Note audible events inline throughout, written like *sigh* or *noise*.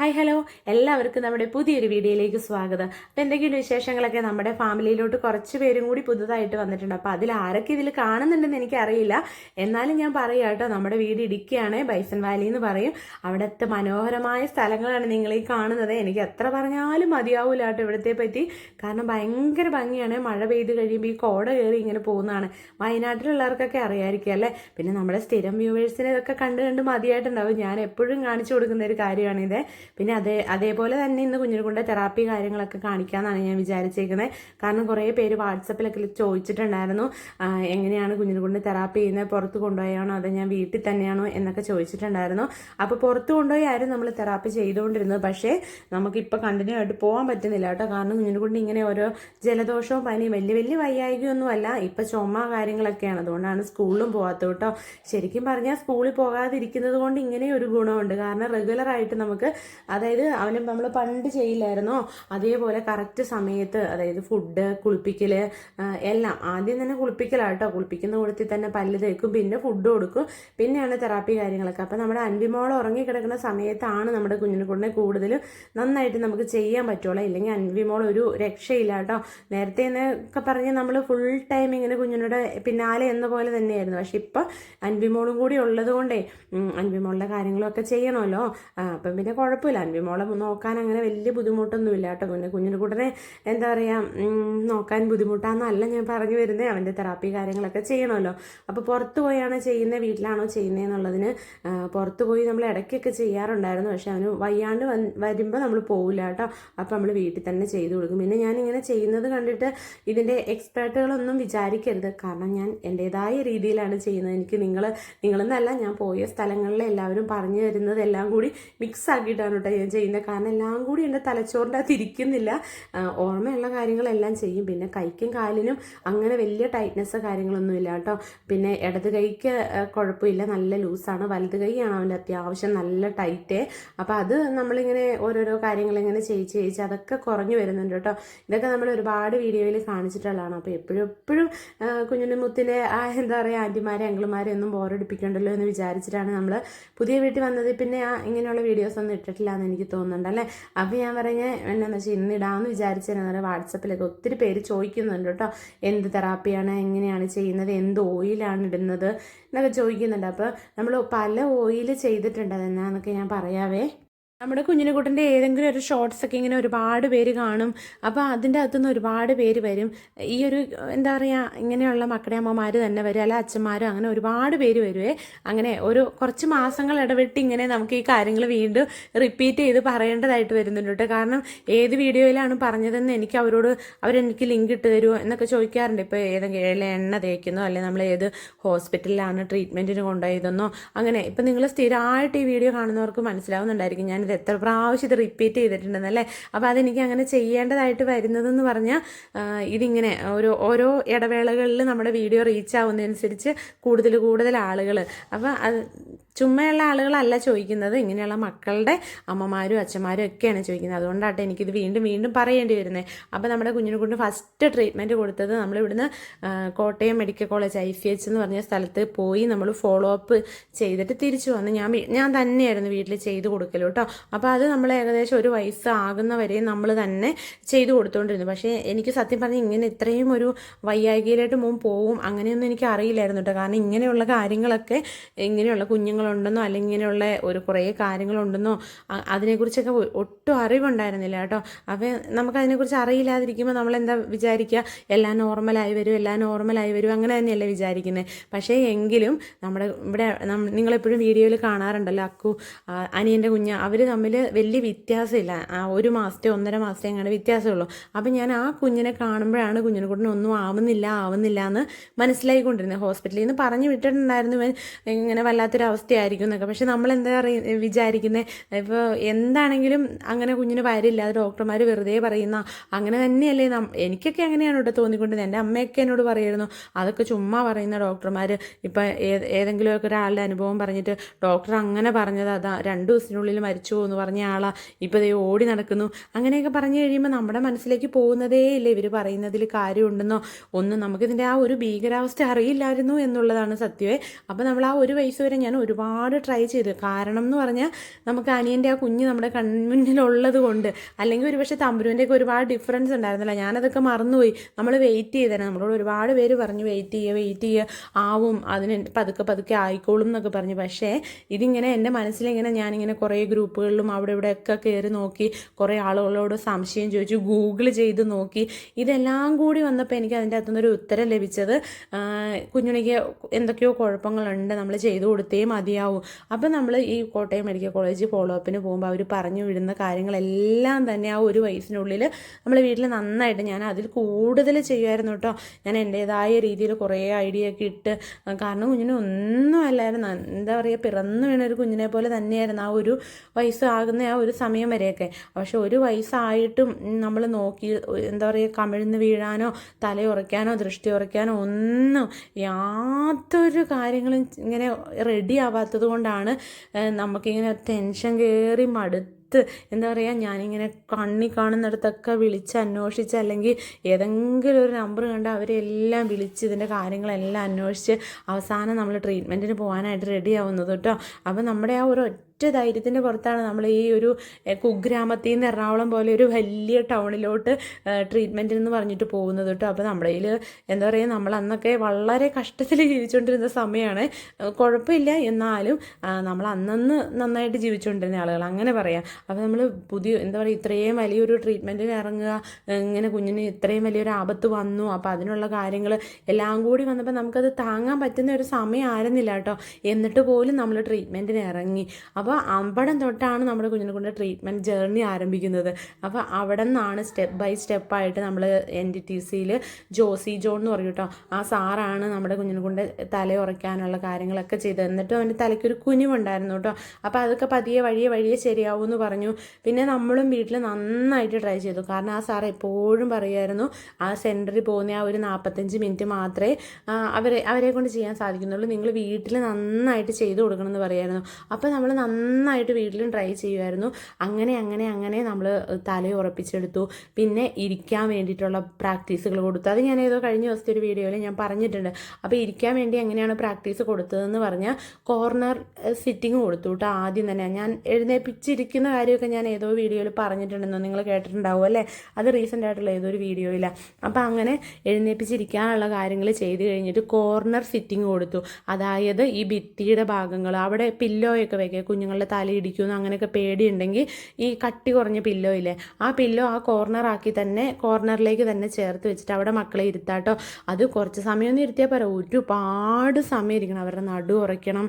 Hi hello. എല്ലാവർക്കും നമ്മുടെ പുതിയൊരു വീഡിയോയിലേക്ക് സ്വാഗതം. അപ്പോൾ എന്തെങ്കിലും വിശേഷങ്ങളൊക്കെ? നമ്മുടെ ഫാമിലിയിലോട്ട് കുറച്ച് പേരും കൂടി പുതുതായിട്ട് വന്നിട്ടുണ്ട്. അപ്പോൾ അതിൽ ആരൊക്കെ ഇതിൽ കാണുന്നുണ്ടെന്ന് എനിക്കറിയില്ല. എന്നാലും ഞാൻ പറയാം കേട്ടോ. നമ്മുടെ വീട് ഇടുക്കിയാണ് ബൈസൺ വാലി എന്ന് പറയും. അവിടുത്തെ മനോഹരമായ സ്ഥലങ്ങളാണ് നിങ്ങൾ ഈ കാണുന്നത്. എനിക്ക് എത്ര പറഞ്ഞാലും മതിയാവില്ല കേട്ടോ ഇവിടുത്തെ പറ്റി. കാരണം ഭയങ്കര ഭംഗിയാണ്. മഴ പെയ്ത് കഴിയുമ്പോൾ ഈ കോട കയറി ഇങ്ങനെ പോകുന്നതാണ്. വയനാട്ടിലുള്ളവർക്കൊക്കെ അറിയാമായിരിക്കും അല്ലേ? പിന്നെ നമ്മുടെ സ്ഥിരം വ്യൂവേഴ്സിനെ ഇതൊക്കെ കണ്ട് കണ്ട് മതിയായിട്ടുണ്ടാവും. ഞാൻ എപ്പോഴും കാണിച്ചു കൊടുക്കുന്ന ഒരു കാര്യമാണിത്. പിന്നെ അതേ അതേപോലെ തന്നെ ഇന്ന് കുഞ്ഞിനെക്കൊണ്ട് തെറാപ്പി കാര്യങ്ങളൊക്കെ കാണിക്കാമെന്നാണ് ഞാൻ വിചാരിച്ചേക്കുന്നത് കാരണം കുറേ പേര് വാട്സപ്പിലൊക്കെ ചോദിച്ചിട്ടുണ്ടായിരുന്നു എങ്ങനെയാണ് എങ്ങനെയാണ് കുഞ്ഞിനെക്കൊണ്ട് തെറാപ്പി ചെയ്യുന്നത് പുറത്ത് കൊണ്ടുപോയാണോ അതോ ഞാൻ വീട്ടിൽ തന്നെയാണോ എന്നൊക്കെ ചോദിച്ചിട്ടുണ്ടായിരുന്നു. അപ്പോൾ പുറത്ത് കൊണ്ടുപോയി ആരും നമ്മൾ തെറാപ്പി ചെയ്തുകൊണ്ടിരുന്നത് പക്ഷേ നമുക്കിപ്പോൾ കണ്ടിന്യൂ ആയിട്ട് പോകാൻ പറ്റുന്നില്ല കേട്ടോ. കാരണം കുഞ്ഞിനെക്കൊണ്ട് ഇങ്ങനെ ഓരോ ജലദോഷവും പനിയും വലിയ വലിയ വയ്യായികയൊന്നുമല്ല. ഇപ്പം ചുമ കാര്യങ്ങളൊക്കെയാണ്. അതുകൊണ്ടാണ് സ്കൂളിലും പോകാത്തത് കേട്ടോ. ശരിക്കും പറഞ്ഞാൽ സ്കൂളിൽ പോകാതിരിക്കുന്നത് കൊണ്ട് ഇങ്ങനെ ഒരു ഗുണമുണ്ട്. കാരണം റെഗുലറായിട്ട് നമുക്ക് അതായത് അവന് നമ്മൾ പണ്ട് ചെയ്യില്ലായിരുന്നോ? അതേപോലെ കറക്റ്റ് സമയത്ത് അതായത് ഫുഡ് കുളിപ്പിക്കൽ എല്ലാം. ആദ്യം തന്നെ കുളിപ്പിക്കലാട്ടോ. കുളിപ്പിക്കുന്ന കൂടത്തിൽ തന്നെ പല്ല് തേക്കും പിന്നെ ഫുഡ് കൊടുക്കും പിന്നെയാണ് തെറാപ്പി കാര്യങ്ങളൊക്കെ. അപ്പം നമ്മുടെ അൻവിമോൾ ഉറങ്ങിക്കിടക്കുന്ന സമയത്താണ് നമ്മുടെ കുഞ്ഞിനെ കൂടെ കൂടുതൽ നന്നായിട്ട് നമുക്ക് ചെയ്യാൻ പറ്റുള്ളൂ. ഇല്ലെങ്കിൽ അൻവിമോൾ ഒരു രക്ഷയില്ല കേട്ടോ നേരത്തെ എന്നൊക്കെ പറഞ്ഞ് നമ്മൾ ഫുൾ ടൈം ഇങ്ങനെ കുഞ്ഞിനോട് പിന്നാലെ എന്ന പോലെ തന്നെയായിരുന്നു. പക്ഷെ ഇപ്പം അൻവിമോളും കൂടി ഉള്ളത് കൊണ്ടേ അൻവിമോളുടെ കാര്യങ്ങളൊക്കെ ചെയ്യണമല്ലോ. അപ്പം പിന്നെ കുഴപ്പമില്ല. അൻവിമോളെ നോക്കാൻ അങ്ങനെ വലിയ ബുദ്ധിമുട്ടൊന്നുമില്ല കേട്ടോ പിന്നെ കുഞ്ഞിന്റെ കൂട്ടനെ എന്താ പറയുക നോക്കാൻ ബുദ്ധിമുട്ടാന്നല്ല ഞാൻ പറഞ്ഞു വരുന്നത് അവന്റെ തെറാപ്പി കാര്യങ്ങളൊക്കെ ചെയ്യണമല്ലോ. അപ്പോൾ പുറത്ത് പോയാണ് ചെയ്യുന്നത് വീട്ടിലാണോ ചെയ്യുന്നത് എന്നുള്ളതിന് പുറത്ത് പോയി നമ്മൾ ഇടയ്ക്കൊക്കെ ചെയ്യാറുണ്ടായിരുന്നു. പക്ഷേ അവന് വയ്യാണ്ട് വരുമ്പോൾ നമ്മൾ പോകില്ല കേട്ടോ. അപ്പോൾ നമ്മൾ വീട്ടിൽ തന്നെ ചെയ്തു കൊടുക്കും. പിന്നെ ഞാനിങ്ങനെ ചെയ്യുന്നത് കണ്ടിട്ട് ഇതിന്റെ എക്സ്പേർട്ടുകളൊന്നും വിചാരിക്കരുത്. കാരണം ഞാൻ എന്റെതായ രീതിയിലാണ് ചെയ്യുന്നത്. എനിക്ക് നിങ്ങൾ നിങ്ങളെന്നല്ല ഞാൻ പോയ സ്ഥലങ്ങളിലെ എല്ലാവരും പറഞ്ഞു തരുന്നത് എല്ലാം കൂടി മിക്സ് ആക്കിയിട്ടാണ് കേട്ടോ ഞാൻ ചെയ്യുന്നത് കാരണം എല്ലാം കൂടി എന്റെ തലച്ചോറിന്റെ അകത്ത് ഇരിക്കുന്നില്ല. ഓർമ്മയുള്ള കാര്യങ്ങളെല്ലാം ചെയ്യും. പിന്നെ കൈക്കും കാലിനും അങ്ങനെ വലിയ ടൈറ്റ്നെസ് കാര്യങ്ങളൊന്നും ഇല്ല കേട്ടോ. പിന്നെ ഇടത് കൈക്ക് കുഴപ്പമില്ല. നല്ല ലൂസാണ്. വലത് കൈയാണ് അവന്റെ അത്യാവശ്യം നല്ല ടൈറ്റ് അപ്പോൾ അത് നമ്മളിങ്ങനെ ഓരോരോ കാര്യങ്ങൾ ഇങ്ങനെ ചെയ്യിച്ച് ചെയ്യിച്ച് അതൊക്കെ കുറഞ്ഞു വരുന്നുണ്ട് കേട്ടോ. ഇതൊക്കെ നമ്മൾ ഒരുപാട് വീഡിയോയിൽ കാണിച്ചിട്ടുള്ളതാണ്. അപ്പോൾ എപ്പോഴും എപ്പോഴും കുഞ്ഞിന് മുത്തിലെ ആ എന്താ പറയുക ആന്റിമാരെ അങ്കിളുമാരെ ഒന്നും ബോറടിപ്പിക്കണ്ടല്ലോ എന്ന് വിചാരിച്ചിട്ടാണ് നമ്മൾ പുതിയ വീട്ടിൽ വന്നത്. പിന്നെ ഇങ്ങനെയുള്ള വീഡിയോസ് ഒന്നും ഇട്ടിട്ടില്ല. എന്ന് എനിക്ക് തോന്നുന്നുണ്ട് അല്ലേ? അപ്പോൾ ഞാൻ പറഞ്ഞ എന്നാന്ന് വെച്ചാൽ ഇന്ന് ഇടാമെന്ന് വിചാരിച്ചിരുന്നത് വാട്സപ്പിലൊക്കെ ഒത്തിരി പേര് ചോദിക്കുന്നുണ്ട് കേട്ടോ. എന്ത് തെറാപ്പിയാണ് എങ്ങനെയാണ് ചെയ്യുന്നത് എന്ത് ഓയിലാണ് ഇടുന്നത് എന്നൊക്കെ ചോദിക്കുന്നുണ്ട്. അപ്പോൾ നമ്മൾ പല ഓയിൽ ചെയ്തിട്ടുണ്ട് അതെന്നാന്നൊക്കെ ഞാൻ പറയാവേ. നമ്മുടെ കുഞ്ഞിനെക്കുട്ടന്റെ ഏതെങ്കിലും ഒരു ഷോർട്സ് ഒക്കെ ഇങ്ങനെ ഒരുപാട് പേര് കാണും. അപ്പോൾ അതിന്റെ അകത്തുനിന്ന് ഒരുപാട് പേര് വരും. ഈ ഒരു എന്താ പറയുക ഇങ്ങനെയുള്ള മക്കളുടെ അമ്മമാർ തന്നെ വരും. അല്ല അച്ഛന്മാരും അങ്ങനെ ഒരുപാട് പേര് വരുവേ. അങ്ങനെ ഒരു കുറച്ച് മാസങ്ങൾ ഇടവിട്ട് ഇങ്ങനെ നമുക്ക് ഈ കാര്യങ്ങൾ വീണ്ടും റിപ്പീറ്റ് ചെയ്ത് പറയേണ്ടതായിട്ട് വരുന്നുണ്ട് കേട്ടോ. കാരണം ഏത് വീഡിയോയിലാണ് പറഞ്ഞതെന്ന് എനിക്ക് അവരോട് അവരെനിക്ക് ലിങ്ക് ഇട്ട് തരുമോ എന്നൊക്കെ ചോദിക്കാറുണ്ട്. ഇപ്പോൾ ഏതെങ്കിലും എണ്ണ തേക്കുന്നോ അല്ലെങ്കിൽ നമ്മൾ ഏത് ഹോസ്പിറ്റലിലാണ് ട്രീറ്റ്മെന്റിന് കൊണ്ടുപോയതെന്നോ. അങ്ങനെ ഇപ്പം നിങ്ങൾ സ്ഥിരമായിട്ട് ഈ വീഡിയോ കാണുന്നവർക്ക് മനസ്സിലാവുന്നുണ്ടായിരിക്കും. ഞാനിത് എത്ര പ്രാവശ്യം ഇത് റിപ്പീറ്റ് ചെയ്തിട്ടുണ്ടെന്നല്ലേ അപ്പോൾ അതെനിക്ക് അങ്ങനെ ചെയ്യേണ്ടതായിട്ട് വരുന്നതെന്ന് പറഞ്ഞാൽ ഇതിങ്ങനെ ഓരോ ഓരോ ഇടവേളകളിൽ നമ്മുടെ വീഡിയോ റീച്ച് ആവുന്നതനുസരിച്ച് കൂടുതൽ കൂടുതൽ ആളുകൾ അപ്പോൾ അത് ചുമ്മയുള്ള ആളുകളല്ല ചോദിക്കുന്നത്. ഇങ്ങനെയുള്ള മക്കളുടെ അമ്മമാരും അച്ഛന്മാരും ഒക്കെയാണ് ചോദിക്കുന്നത്. അതുകൊണ്ടാട്ടെ എനിക്കിത് വീണ്ടും വീണ്ടും പറയേണ്ടി വരുന്നത് അപ്പോൾ നമ്മുടെ കുഞ്ഞിനെ കൊണ്ട് ഫസ്റ്റ് ട്രീറ്റ്മെന്റ് കൊടുത്തത് നമ്മൾ ഇവിടുന്ന് Kottayam medical college I C H എന്ന് പറഞ്ഞ സ്ഥലത്ത് പോയി നമ്മൾ ഫോളോ അപ്പ് ചെയ്തിട്ട് തിരിച്ചു വന്ന് ഞാൻ ഞാൻ തന്നെയായിരുന്നു വീട്ടിൽ ചെയ്ത് കൊടുക്കലോ കേട്ടോ. അപ്പോൾ അത് നമ്മൾ ഏകദേശം ഒരു വയസ്സ് ആകുന്നവരെ നമ്മൾ തന്നെ ചെയ്തു കൊടുത്തുകൊണ്ടിരുന്നു പക്ഷേ എനിക്ക് സത്യം പറഞ്ഞാൽ ഇങ്ങനെ ഇത്രയും ഒരു വയ്യായികയിലായിട്ട് മുമ്പ് പോവും അങ്ങനെയൊന്നും എനിക്ക് അറിയില്ലായിരുന്നു കേട്ടോ. കാരണം ഇങ്ങനെയുള്ള കാര്യങ്ങളൊക്കെ ഇങ്ങനെയുള്ള കുഞ്ഞുങ്ങളുണ്ടെന്നോ അല്ലെങ്കിൽ ഇങ്ങനെയുള്ള ഒരു കുറേ കാര്യങ്ങളുണ്ടെന്നോ അതിനെക്കുറിച്ചൊക്കെ ഒട്ടും അറിവുണ്ടായിരുന്നില്ല കേട്ടോ. അപ്പോൾ നമുക്കതിനെക്കുറിച്ച് അറിയില്ലാതിരിക്കുമ്പോൾ നമ്മളെന്താ വിചാരിക്കുക എല്ലാം നോർമലായി വരും എല്ലാം നോർമലായി വരും അങ്ങനെ തന്നെയല്ലേ വിചാരിക്കുന്നത് പക്ഷേ എങ്കിലും നമ്മുടെ ഇവിടെ നിങ്ങളെപ്പോഴും വീഡിയോയിൽ കാണാറുണ്ടല്ലോ അക്കു അനിയന്റെ കുഞ്ഞ് അവർ തമ്മിൽ വലിയ വ്യത്യാസമില്ല. ഒരു മാസത്തെ ഒന്നര മാസത്തെ അങ്ങനെ വ്യത്യാസമുള്ളൂ അപ്പം ഞാൻ ആ കുഞ്ഞിനെ കാണുമ്പോഴാണ് കുഞ്ഞിനെ കൂട്ടിന് ഒന്നും ആവുന്നില്ല ആവുന്നില്ല എന്ന് മനസ്സിലായിക്കൊണ്ടിരുന്നത് ഹോസ്പിറ്റലിൽ നിന്ന് പറഞ്ഞു വിട്ടിട്ടുണ്ടായിരുന്നു ഇവൻ ഇങ്ങനെ വല്ലാത്തൊരു അവസ്ഥയായിരിക്കും എന്നൊക്കെ പക്ഷെ നമ്മൾ എന്താ അറിയ വിചാരിക്കുന്നത് ഇപ്പോൾ എന്താണെങ്കിലും അങ്ങനെ കുഞ്ഞിന് വരില്ല അത് ഡോക്ടർമാർ വെറുതെ പറയുന്ന അങ്ങനെ തന്നെയല്ലേ എനിക്കൊക്കെ അങ്ങനെയാണ് ഇവിടെ തോന്നിക്കൊണ്ടിരുന്നത് എന്റെ അമ്മയൊക്കെ എന്നോട് പറയായിരുന്നു അതൊക്കെ ചുമ്മാ പറയുന്ന ഡോക്ടർമാർ ഇപ്പം ഏതെങ്കിലുമൊക്കെ ഒരാളുടെ അനുഭവം പറഞ്ഞിട്ട് ഡോക്ടർ അങ്ങനെ പറഞ്ഞത് അതാ രണ്ട് ദിവസത്തിനുള്ളിൽ മരിച്ചു എന്ന് പറഞ്ഞ ആളാ. ഇപ്പോൾ ദേ ഓടി നടക്കുന്നു. അങ്ങനെയൊക്കെ പറഞ്ഞു കഴിയുമ്പോൾ നമ്മുടെ മനസ്സിലേക്ക് പോകുന്നതേ ഇല്ല. ഇവർ പറയുന്നതിൽ കാര്യമുണ്ടെന്നോ ഒന്നും നമുക്കിതിന്റെ ആ ഒരു ഭീകരാവസ്ഥ അറിയില്ലായിരുന്നു എന്നുള്ളതാണ് സത്യമേ. അപ്പോൾ നമ്മൾ ആ ഒരു വയസ്സ് വരെ ഞാൻ ഒരുപാട് ഒരുപാട് ട്രൈ ചെയ്തു. കാരണം എന്ന് പറഞ്ഞാൽ നമുക്ക് അനിയന്റെ ആ കുഞ്ഞ് നമ്മുടെ കൺമുന്നിലുള്ളത് കൊണ്ട് അല്ലെങ്കിൽ ഒരുപക്ഷെ തമ്പുരുവിന്റെയൊക്കെ ഒരുപാട് ഡിഫറൻസ് ഉണ്ടായിരുന്നില്ല. ഞാനതൊക്കെ മറന്നുപോയി. നമ്മൾ വെയിറ്റ് ചെയ്തേനെ നമ്മളോട് ഒരുപാട് പേര് പറഞ്ഞു വെയിറ്റ് ചെയ്യുക വെയിറ്റ് ചെയ്യുക ആവും അതിന് പതുക്കെ പതുക്കെ ആയിക്കോളും എന്നൊക്കെ പറഞ്ഞു. പക്ഷേ ഇതിങ്ങനെ എന്റെ മനസ്സിലിങ്ങനെ ഞാനിങ്ങനെ കുറേ ഗ്രൂപ്പുകളിലും അവിടെ ഇവിടെ ഒക്കെ കയറി നോക്കി കുറേ ആളുകളോട് സംശയം ചോദിച്ചു ഗൂഗിൾ ചെയ്ത് നോക്കി. ഇതെല്ലാം കൂടി വന്നപ്പോൾ എനിക്ക് അതിന്റെ അകത്തുനിന്നൊരു ഉത്തരം ലഭിച്ചത് കുഞ്ഞുണിക്ക് എന്തൊക്കെയോ കുഴപ്പങ്ങളുണ്ട്. നമ്മൾ ചെയ്തു കൊടുത്തേ മതിയാവും. അപ്പം നമ്മൾ ഈ കോട്ടയം മെഡിക്കൽ കോളേജിൽ ഫോളോ അപ്പിന് പോകുമ്പോൾ അവർ പറഞ്ഞു വിടുന്ന കാര്യങ്ങളെല്ലാം തന്നെ ആ ഒരു വയസ്സിനുള്ളിൽ നമ്മൾ വീട്ടിൽ നന്നായിട്ട് ഞാൻ അതിൽ കൂടുതൽ ചെയ്യുമായിരുന്നു കേട്ടോ ഞാൻ എന്റേതായ രീതിയിൽ കുറേ ഐഡിയ ഒക്കെ ഇട്ട് കാരണം കുഞ്ഞിന് ഒന്നും അല്ലായിരുന്നു. എന്താ പറയുക പിറന്നു വീണ ഒരു കുഞ്ഞിനെ പോലെ തന്നെയായിരുന്നു ആ ഒരു വയസ്സാകുന്ന ആ ഒരു സമയം വരെയൊക്കെ. പക്ഷെ ഒരു വയസ്സായിട്ടും നമ്മൾ നോക്കി എന്താ പറയുക കമിഴ്ന്ന് വീഴാനോ തലയുറയ്ക്കാനോ ദൃഷ്ടി ഉറയ്ക്കാനോ ഒന്നും യാതൊരു കാര്യങ്ങളും ഇങ്ങനെ റെഡി ആവാത്തത് കൊണ്ടാണ് നമുക്കിങ്ങനെ ടെൻഷൻ കയറി മടുത്ത് എന്താ പറയുക ഞാനിങ്ങനെ കണ്ണി കാണുന്നിടത്തൊക്കെ വിളിച്ച് അന്വേഷിച്ച് അല്ലെങ്കിൽ ഏതെങ്കിലും ഒരു നമ്പർ കണ്ട് അവരെല്ലാം വിളിച്ച് ഇതിന്റെ കാര്യങ്ങളെല്ലാം അന്വേഷിച്ച് അവസാനം നമ്മൾ ട്രീറ്റ്മെന്റിന് പോകാനായിട്ട് റെഡി ആവുന്നത് കേട്ടോ. അപ്പോൾ നമ്മുടെ ആ ഒരു ഒറ്റ ധൈര്യത്തിന്റെ പുറത്താണ് നമ്മൾ ഈ ഒരു കുഗ്രാമത്തിൽ നിന്ന് എറണാകുളം പോലെ ഒരു വലിയ ടൗണിലോട്ട് ട്രീറ്റ്മെന്റ് എന്ന് പറഞ്ഞിട്ട് പോകുന്നത് കേട്ടോ. അപ്പോൾ നമ്മുടെ കയ്യിൽ എന്താ പറയുക നമ്മൾ അന്നൊക്കെ വളരെ കഷ്ടത്തിൽ ജീവിച്ചുകൊണ്ടിരുന്ന സമയമാണ് കുഴപ്പമില്ല. എന്നാലും നമ്മൾ അന്നന്ന് നന്നായിട്ട് ജീവിച്ചുകൊണ്ടിരുന്ന ആളുകൾ അങ്ങനെ പറയാം. അപ്പോൾ നമ്മൾ പുതിയ എന്താ പറയുക ഇത്രയും വലിയൊരു ട്രീറ്റ്മെന്റിന് ഇറങ്ങുക ഇങ്ങനെ കുഞ്ഞിന് ഇത്രയും വലിയൊരു ആപത്ത് വന്നു. അപ്പോൾ അതിനുള്ള കാര്യങ്ങൾ എല്ലാം കൂടി വന്നപ്പോൾ നമുക്കത് താങ്ങാൻ പറ്റുന്ന ഒരു സമയമായിരുന്നില്ല കേട്ടോ. എന്നിട്ട് പോലും നമ്മൾ ട്രീറ്റ്മെന്റിന് ഇറങ്ങി. അപ്പോൾ അവിടം തൊട്ടാണ് നമ്മുടെ കുഞ്ഞിനെ കൊണ്ട് ട്രീറ്റ്മെന്റ് ജേർണി ആരംഭിക്കുന്നത്. അപ്പോൾ അവിടെ നിന്നാണ് സ്റ്റെപ്പ് ബൈ സ്റ്റെപ്പായിട്ട് നമ്മൾ എൻ ഡി ടി സിയിൽ ജോസി ജോൺ എന്ന് പറയും കേട്ടോ ആ സാറാണ് നമ്മുടെ കുഞ്ഞിനെ കൊണ്ട് തലയുറയ്ക്കാനുള്ള കാര്യങ്ങളൊക്കെ ചെയ്തത്. എന്നിട്ടും അവന്റെ തലയ്ക്കൊരു കുനിവുണ്ടായിരുന്നു കേട്ടോ അപ്പോൾ അതൊക്കെ പതിയെ വഴിയെ വഴിയെ ശരിയാവും എന്ന് പറഞ്ഞു. പിന്നെ നമ്മളും വീട്ടിൽ നന്നായിട്ട് ട്രൈ ചെയ്തു. കാരണം ആ സാർ എപ്പോഴും പറയുമായിരുന്നു ആ സെന്ററിൽ പോകുന്ന ആ ഒരു നാൽപ്പത്തഞ്ച് മിനിറ്റ് മാത്രമേ അവരെ അവരെ കൊണ്ട് ചെയ്യാൻ സാധിക്കുന്നുള്ളൂ. നിങ്ങൾ വീട്ടിൽ നന്നായിട്ട് ചെയ്തു കൊടുക്കണം എന്ന് പറയുമായിരുന്നു അപ്പോൾ നമ്മൾ നന്നായിട്ട് വീട്ടിലും ട്രൈ ചെയ്യുമായിരുന്നു അങ്ങനെ അങ്ങനെ അങ്ങനെ നമ്മൾ തല ഉറപ്പിച്ചെടുത്തു. പിന്നെ ഇരിക്കാൻ വേണ്ടിയിട്ടുള്ള പ്രാക്ടീസുകൾ കൊടുത്തു. അത് ഞാൻ ഏതോ കഴിഞ്ഞ ദിവസത്തെ ഒരു വീഡിയോയിൽ ഞാൻ പറഞ്ഞിട്ടുണ്ട്. അപ്പോൾ ഇരിക്കാൻ വേണ്ടി എങ്ങനെയാണ് പ്രാക്ടീസ് കൊടുത്തതെന്ന് പറഞ്ഞാൽ കോർണർ സിറ്റിംഗ് കൊടുത്തു കേട്ടോ ആദ്യം തന്നെ. ഞാൻ എഴുന്നേപ്പിച്ചിരിക്കുന്ന കാര്യമൊക്കെ ഞാൻ ഏതോ വീഡിയോയിൽ പറഞ്ഞിട്ടുണ്ടെന്നോ നിങ്ങൾ കേട്ടിട്ടുണ്ടാവും അല്ലേ? അത് റീസെന്റ് ആയിട്ടുള്ള ഏതോ ഒരു വീഡിയോയിലാണ് അപ്പോൾ അങ്ങനെ എഴുന്നേപ്പിച്ചിരിക്കാനുള്ള കാര്യങ്ങൾ ചെയ്ത് കഴിഞ്ഞിട്ട് കോർണർ സിറ്റിംഗ് കൊടുത്തു. അതായത് ഈ ഭിത്തിയുടെ ഭാഗങ്ങൾ അവിടെ പില്ലോയൊക്കെ വെക്കുക കുഞ്ഞുങ്ങളുടെ തല ഇടിക്കുമെന്ന് അങ്ങനെയൊക്കെ പേടിയുണ്ടെങ്കിൽ ഈ കട്ടി കുറഞ്ഞ പില്ലോ ഇല്ലേ ആ പില്ലോ ആ കോർണറാക്കി തന്നെ കോർണറിലേക്ക് തന്നെ ചേർത്ത് വെച്ചിട്ട് അവിടെ മക്കളെ ഇരുത്താട്ടോ. അത് കുറച്ച് സമയമൊന്നും ഇരുത്തിയാൽ പോരാ. ഒരുപാട് സമയം ഇരിക്കണം അവരുടെ നടു ഉറയ്ക്കണം.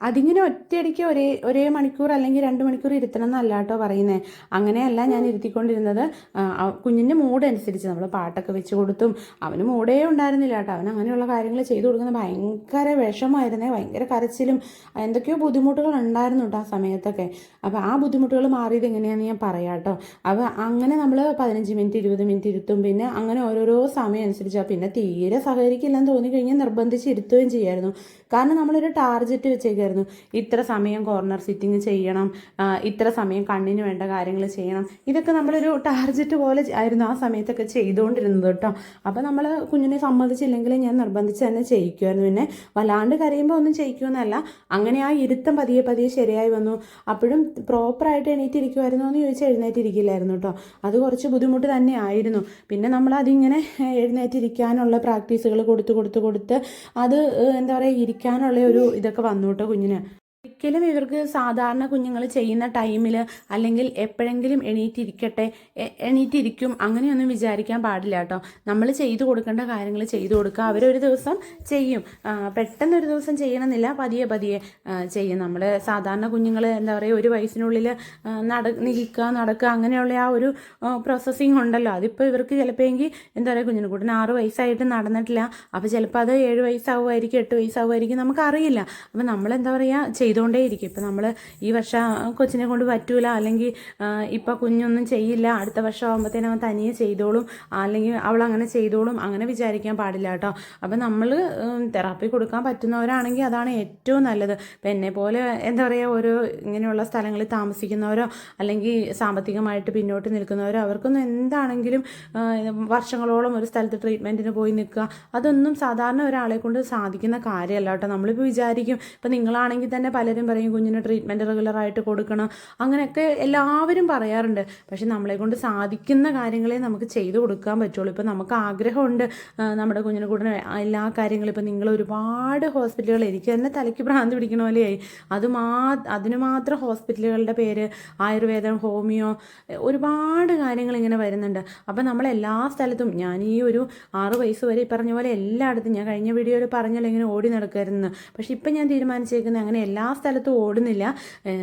അതിങ്ങനെ ഒറ്റയടിക്ക് ഒരേ ഒരേ മണിക്കൂർ അല്ലെങ്കിൽ രണ്ട് മണിക്കൂർ ഇരുത്തണം എന്നല്ല കേട്ടോ പറയുന്നത് അങ്ങനെയല്ല ഞാൻ ഇരുത്തിക്കൊണ്ടിരുന്നത്. കുഞ്ഞിന്റെ മൂഡ് അനുസരിച്ച് നമ്മൾ പാട്ടൊക്കെ വെച്ച് കൊടുത്തും അവന് മൂഡേ ഉണ്ടായിരുന്നില്ല കേട്ടോ. അവൻ അങ്ങനെയുള്ള കാര്യങ്ങൾ ചെയ്തു കൊടുക്കുന്നത് ഭയങ്കര വിഷമമായിരുന്നേ ഭയങ്കര കരച്ചിലും എന്തൊക്കെയോ ബുദ്ധിമുട്ടുകൾ ഉണ്ടായിരുന്നു കേട്ടോ ആ സമയത്തൊക്കെ. അപ്പോൾ ആ ബുദ്ധിമുട്ടുകൾ മാറിയത് എങ്ങനെയാണെന്ന് ഞാൻ പറയാം കേട്ടോ. അപ്പോൾ അങ്ങനെ നമ്മൾ പതിനഞ്ച് മിനിറ്റ് ഇരുപത് മിനിറ്റ് ഇരുത്തും പിന്നെ അങ്ങനെ ഓരോരോ സമയം അനുസരിച്ച് പിന്നെ തീരെ സഹകരിക്കില്ലെന്ന് തോന്നിക്കഴിഞ്ഞാൽ നിർബന്ധിച്ച് ഇരുത്തുകയും ചെയ്യായിരുന്നു. കാരണം നമ്മളൊരു ടാർജറ്റ് ടാർഗറ്റ് വെച്ചേക്കായിരുന്നു ഇത്ര സമയം കോർണർ സിറ്റിംഗ് ചെയ്യണം ഇത്ര സമയം കണ്ണിന് വേണ്ട കാര്യങ്ങൾ ചെയ്യണം. ഇതൊക്കെ നമ്മളൊരു ടാർജറ്റ് പോലെ ആയിരുന്നു ആ സമയത്തൊക്കെ ചെയ്തുകൊണ്ടിരുന്നത് കേട്ടോ. അപ്പോൾ നമ്മൾ കുഞ്ഞിനെ സമ്മതിച്ചില്ലെങ്കിൽ ഞാൻ നിർബന്ധിച്ച് തന്നെ ചെയ്യിക്കുമായിരുന്നു പിന്നെ വല്ലാണ്ട് കരയുമ്പോൾ ഒന്നും ചെയ്യിക്കുമെന്നല്ല. അങ്ങനെ ആ ഇരുത്തം പതിയെ പതിയെ ശരിയായി വന്നു. അപ്പോഴും പ്രോപ്പറായിട്ട് എണീറ്റിരിക്കുമായിരുന്നു എന്ന് ചോദിച്ചാൽ എഴുന്നേറ്റിരിക്കില്ലായിരുന്നു കേട്ടോ. അത് കുറച്ച് ബുദ്ധിമുട്ട് തന്നെ ആയിരുന്നു. പിന്നെ നമ്മൾ അതിങ്ങനെ എഴുന്നേറ്റിരിക്കാനുള്ള പ്രാക്ടീസുകൾ കൊടുത്ത് കൊടുത്ത് കൊടുത്ത് അത് എന്താ പറയുക ഇരിക്കാനുള്ള ഒരു ഇതൊക്കെ വന്നു കേട്ടോ കുഞ്ഞിന് ഒരിക്കലും ഇവർക്ക് സാധാരണ കുഞ്ഞുങ്ങൾ ചെയ്യുന്ന ടൈമിൽ അല്ലെങ്കിൽ എപ്പോഴെങ്കിലും എണീറ്റിരിക്കട്ടെ എണീറ്റിരിക്കും അങ്ങനെയൊന്നും വിചാരിക്കാൻ പാടില്ല കേട്ടോ. നമ്മൾ ചെയ്തു കൊടുക്കേണ്ട കാര്യങ്ങൾ ചെയ്തു കൊടുക്കുക. അവരൊരു ദിവസം ചെയ്യും. പെട്ടെന്ന് പെട്ടെന്നൊരു ദിവസം ചെയ്യണമെന്നില്ല. പതിയെ പതിയെ ചെയ്യും. നമ്മൾ സാധാരണ കുഞ്ഞുങ്ങൾ എന്താ പറയുക ഒരു വയസ്സിനുള്ളിൽ നട നിൽക്കുക നടക്കുക അങ്ങനെയുള്ള ആ ഒരു പ്രോസസ്സിങ് ഉണ്ടല്ലോ. അതിപ്പോൾ ഇവർക്ക് ചിലപ്പോൾ എങ്കിൽ എന്താ പറയുക കുഞ്ഞിന് കൂട്ടിന് ആറ് വയസ്സായിട്ട് നടന്നിട്ടില്ല. അപ്പോൾ ചിലപ്പോൾ അത് ഏഴ് വയസ്സാവുമായിരിക്കും എട്ട് വയസ്സാവുമായിരിക്കും നമുക്കറിയില്ല. അപ്പോൾ നമ്മൾ എന്താ പറയുക ചെയ്തുകൊണ്ട് ചെയ്തുകൊണ്ടേയിരിക്കും. ഇപ്പം നമ്മൾ ഈ വർഷം കൊച്ചിനെ കൊണ്ട് പറ്റൂല അല്ലെങ്കിൽ ഇപ്പം കുഞ്ഞൊന്നും ചെയ്യില്ല അടുത്ത വർഷം ആകുമ്പോഴത്തേനും അവൻ തനിയെ ചെയ്തോളും അല്ലെങ്കിൽ അവൾ അങ്ങനെ ചെയ്തോളും അങ്ങനെ വിചാരിക്കാൻ പാടില്ല കേട്ടോ. അപ്പം നമ്മൾ തെറാപ്പി കൊടുക്കാൻ പറ്റുന്നവരാണെങ്കിൽ അതാണ് ഏറ്റവും നല്ലത്. ഇപ്പം എന്നെ പോലെ എന്താ പറയുക ഓരോ ഇങ്ങനെയുള്ള സ്ഥലങ്ങളിൽ താമസിക്കുന്നവരോ അല്ലെങ്കിൽ സാമ്പത്തികമായിട്ട് പിന്നോട്ട് നിൽക്കുന്നവരോ അവർക്കൊന്നും എന്താണെങ്കിലും വർഷങ്ങളോളം ഒരു സ്ഥലത്ത് ട്രീറ്റ്മെന്റിന് പോയി നിൽക്കുക അതൊന്നും സാധാരണ ഒരാളെ കൊണ്ട് സാധിക്കുന്ന കാര്യമല്ല കേട്ടോ. നമ്മളിപ്പോൾ വിചാരിക്കും ഇപ്പം നിങ്ങളാണെങ്കിൽ തന്നെ പലരും പറയും കുഞ്ഞിന് ട്രീറ്റ്മെന്റ് റെഗുലറായിട്ട് കൊടുക്കണം. അങ്ങനെയൊക്കെ എല്ലാവരും പറയാറുണ്ട്. പക്ഷെ നമ്മളെ കൊണ്ട് സാധിക്കുന്ന കാര്യങ്ങളെ നമുക്ക് ചെയ്തു കൊടുക്കാൻ പറ്റുള്ളൂ. ഇപ്പോൾ നമുക്ക് ആഗ്രഹമുണ്ട്. നമ്മുടെ കുഞ്ഞിനെ കൂടെ എല്ലാ കാര്യങ്ങളും ഇപ്പോൾ നിങ്ങൾ ഒരുപാട് ഹോസ്പിറ്റലുകൾ എനിക്ക് തന്നെ തലയ്ക്ക് ഭ്രാന്ത് പിടിക്കണ പോലെയായി. അത് മാ അതിന് മാത്രം ഹോസ്പിറ്റലുകളുടെ പേര് ആയുർവേദം ഹോമിയോ ഒരുപാട് കാര്യങ്ങൾ ഇങ്ങനെ വരുന്നുണ്ട്. അപ്പോൾ നമ്മൾ എല്ലാ സ്ഥലത്തും ഞാൻ ഈ ഒരു ആറ് വയസ്സ് വരെ പറഞ്ഞ പോലെ എല്ലായിടത്തും ഞാൻ കഴിഞ്ഞ വീഡിയോയിൽ പറഞ്ഞല്ലോ ഇങ്ങനെ ഓടി നടക്കുമായിരുന്നു പക്ഷേ ഇപ്പം ഞാൻ തീരുമാനിച്ചേക്കുന്നത് അങ്ങനെ എല്ലാ സ്ഥലത്തും ഓടുന്നില്ല.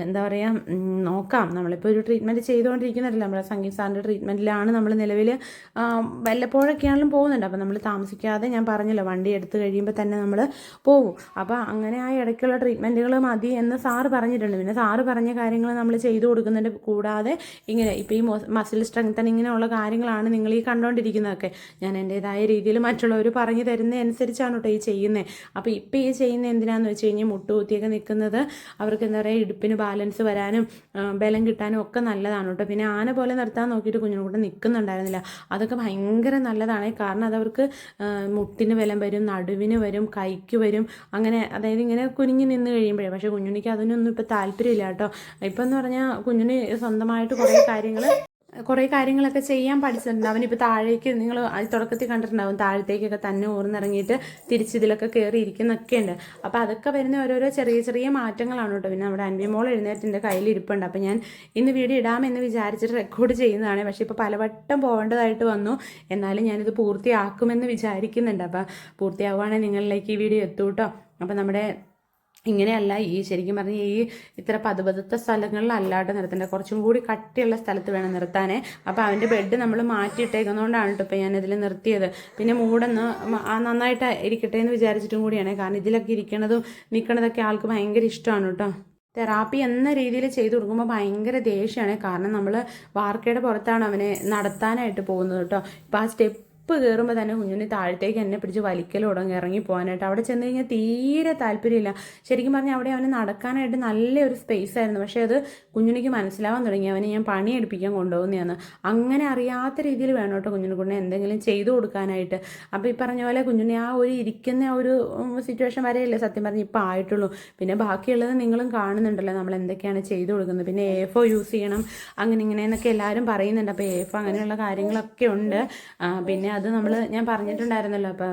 എന്താ പറയുക നോക്കാം. നമ്മളിപ്പോൾ ഒരു ട്രീറ്റ്മെന്റ് ചെയ്തുകൊണ്ടിരിക്കുന്നില്ല നമ്മുടെ സംഗീത് സാറിന്റെ ട്രീറ്റ്മെന്റിലാണ് നമ്മൾ നിലവിൽ വല്ലപ്പോഴൊക്കെയാണെങ്കിലും പോകുന്നുണ്ട്. അപ്പോൾ നമ്മൾ താമസിക്കാതെ ഞാൻ പറഞ്ഞല്ലോ വണ്ടി എടുത്ത് കഴിയുമ്പോൾ തന്നെ നമ്മൾ പോകും അപ്പോൾ അങ്ങനെ ആ ഇടയ്ക്കുള്ള ട്രീറ്റ്മെന്റുകൾ മതി എന്ന് സാറ് പറഞ്ഞിട്ടുണ്ട്. പിന്നെ സാറ് പറഞ്ഞ കാര്യങ്ങൾ നമ്മൾ ചെയ്തു കൊടുക്കുന്നുണ്ട്. കൂടാതെ ഇങ്ങനെ ഇപ്പോൾ ഈ മസിൽ സ്ട്രെങ്തൻ ഇങ്ങനെയുള്ള കാര്യങ്ങളാണ് നിങ്ങൾ ഈ കണ്ടുകൊണ്ടിരിക്കുന്നതൊക്കെ ഞാൻ എന്റെതായ രീതിയിൽ മറ്റുള്ളവർ പറഞ്ഞു തരുന്ന അനുസരിച്ചാണ് കേട്ടോ ഈ ചെയ്യുന്നത് അപ്പോൾ ഇപ്പോൾ ഈ ചെയ്യുന്ന എന്തിനാണെന്ന് വെച്ച് കഴിഞ്ഞാൽ മുട്ടുകുത്തിയൊക്കെ നിൽക്കുന്നത് അവർക്ക് എന്താ പറയുക ഇടുപ്പിന് ബാലൻസ് വരാനും ബലം കിട്ടാനും ഒക്കെ നല്ലതാണ് കേട്ടോ പിന്നെ ആന പോലെ നിർത്താൻ നോക്കിയിട്ട് കുഞ്ഞിനെ കൂടെ നിൽക്കുന്നുണ്ടായിരുന്നില്ല അതൊക്കെ ഭയങ്കര നല്ലതാണ്. കാരണം അതവർക്ക് മുട്ടിന് ബലം വരും നടുവിന് വരും കൈക്ക് വരും. അങ്ങനെ അതായത് ഇങ്ങനെ കുനിഞ്ഞ് നിന്ന് കഴിയുമ്പോഴേ. പക്ഷേ കുഞ്ഞുണ്ണിക്ക് അതിനൊന്നും ഇപ്പോൾ താല്പര്യമില്ല കേട്ടോ ഇപ്പം എന്ന് പറഞ്ഞാൽ കുഞ്ഞിന് സ്വന്തമായിട്ട് കുറേ കാര്യങ്ങൾ കുറേ കാര്യങ്ങളൊക്കെ ചെയ്യാൻ പഠിച്ചിട്ടുണ്ട്. അവനിപ്പോൾ താഴേക്ക് നിങ്ങൾ തുടക്കത്തിൽ കണ്ടിട്ടുണ്ടാവും താഴത്തേക്കൊക്കെ തന്നെ ഊർന്നിറങ്ങിയിട്ട് തിരിച്ചിതിലൊക്കെ കയറി ഇരിക്കുന്നൊക്കെ ഉണ്ട് അപ്പോൾ അതൊക്കെ വരുന്ന ഓരോരോ ചെറിയ ചെറിയ മാറ്റങ്ങളാണ് കേട്ടോ. പിന്നെ നമ്മുടെ അൻവി മോൾ എഴുന്നേറ്റ് എന്റെ കയ്യിൽ ഇരിപ്പുണ്ട് അപ്പോൾ ഞാൻ ഇന്ന് വീഡിയോ ഇടാമെന്ന് വിചാരിച്ചിട്ട് റെക്കോർഡ് ചെയ്യുന്നതാണ്. പക്ഷേ ഇപ്പോൾ പലവട്ടം പോകേണ്ടതായിട്ട് വന്നു. എന്നാലും ഞാനിത് പൂർത്തിയാക്കുമെന്ന് വിചാരിക്കുന്നുണ്ട്. അപ്പോൾ പൂർത്തിയാവുകയാണെങ്കിൽ നിങ്ങളിലേക്ക് ഈ വീഡിയോ എത്തൂട്ടോ അപ്പോൾ നമ്മുടെ ഇങ്ങനെയല്ല ഈ ശരിക്കും പറഞ്ഞാൽ ഈ ഇത്ര പതുപതുത്ത സ്ഥലങ്ങളിലല്ലാണ്ട് നിർത്തേണ്ടത്. കുറച്ചും കൂടി കട്ടിയുള്ള സ്ഥലത്ത് വേണം നിർത്താനേ. അപ്പോൾ അവന്റെ ബെഡ് നമ്മൾ മാറ്റിയിട്ടേക്കുന്നതുകൊണ്ടാണ് കേട്ടോ ഇപ്പോൾ ഞാനിതിൽ നിർത്തിയത്. പിന്നെ മൂടൊന്ന് നന്നായിട്ട് ഇരിക്കട്ടെ എന്ന് വിചാരിച്ചിട്ടും കൂടിയാണ്. കാരണം ഇതിലൊക്കെ ഇരിക്കണതും നിൽക്കണതൊക്കെ ആൾക്ക് ഭയങ്കര ഇഷ്ടമാണ് കേട്ടോ തെറാപ്പി എന്ന രീതിയിൽ ചെയ്തു കൊടുക്കുമ്പോൾ ഭയങ്കര ദേഷ്യമാണ് കാരണം നമ്മൾ വാർക്കയുടെ പുറത്താണ് അവനെ നടത്താനായിട്ട് പോകുന്നത് കേട്ടോ ഇപ്പോൾ ആ സ്റ്റെപ്പ് കയറുമ്പോൾ തന്നെ കുഞ്ഞുണ്ണി താഴത്തേക്ക് എന്നെ പിടിച്ച് വലിക്കൽ തുടങ്ങി ഇറങ്ങി പോകാനായിട്ട്. അവിടെ ചെന്ന് കഴിഞ്ഞാൽ തീരെ താല്പര്യമില്ല. ശരിക്കും പറഞ്ഞാൽ അവിടെ അവന് നടക്കാനായിട്ട് നല്ലൊരു സ്പേസ് ആയിരുന്നു. പക്ഷേ അത് കുഞ്ഞുണ്ണിക്ക് മനസ്സിലാവാൻ തുടങ്ങി. അവനെ ഞാൻ പണി എടുപ്പിക്കാൻ കൊണ്ടുപോകുന്നതാണ്. അങ്ങനെ അറിയാത്ത രീതിയിൽ വേണം കേട്ടോ കുഞ്ഞിനെ കൊണ്ട് എന്തെങ്കിലും ചെയ്തു കൊടുക്കാനായിട്ട്. അപ്പോൾ ഈ പറഞ്ഞ പോലെ കുഞ്ഞുണ്ണി ആ ഒരു ഇരിക്കുന്ന ഒരു സിറ്റുവേഷൻ വരെയല്ലേ സത്യം പറഞ്ഞ് ഇപ്പോൾ ആയിട്ടുള്ളൂ. പിന്നെ ബാക്കിയുള്ളത് നിങ്ങളും കാണുന്നുണ്ടല്ലോ. നമ്മൾ എന്തൊക്കെയാണ് ചെയ്തു കൊടുക്കുന്നത്. പിന്നെ എ ഫോർ യൂസ് ചെയ്യണം. അങ്ങനെ ഇങ്ങനെ എന്നൊക്കെ എല്ലാവരും പറയുന്നുണ്ട്. അപ്പോൾ എ ഫോ അങ്ങനെയുള്ള കാര്യങ്ങളൊക്കെ ഉണ്ട്. പിന്നെ അത് നമ്മൾ ഞാൻ പറഞ്ഞിട്ടുണ്ടായിരുന്നല്ലോ അപ്പം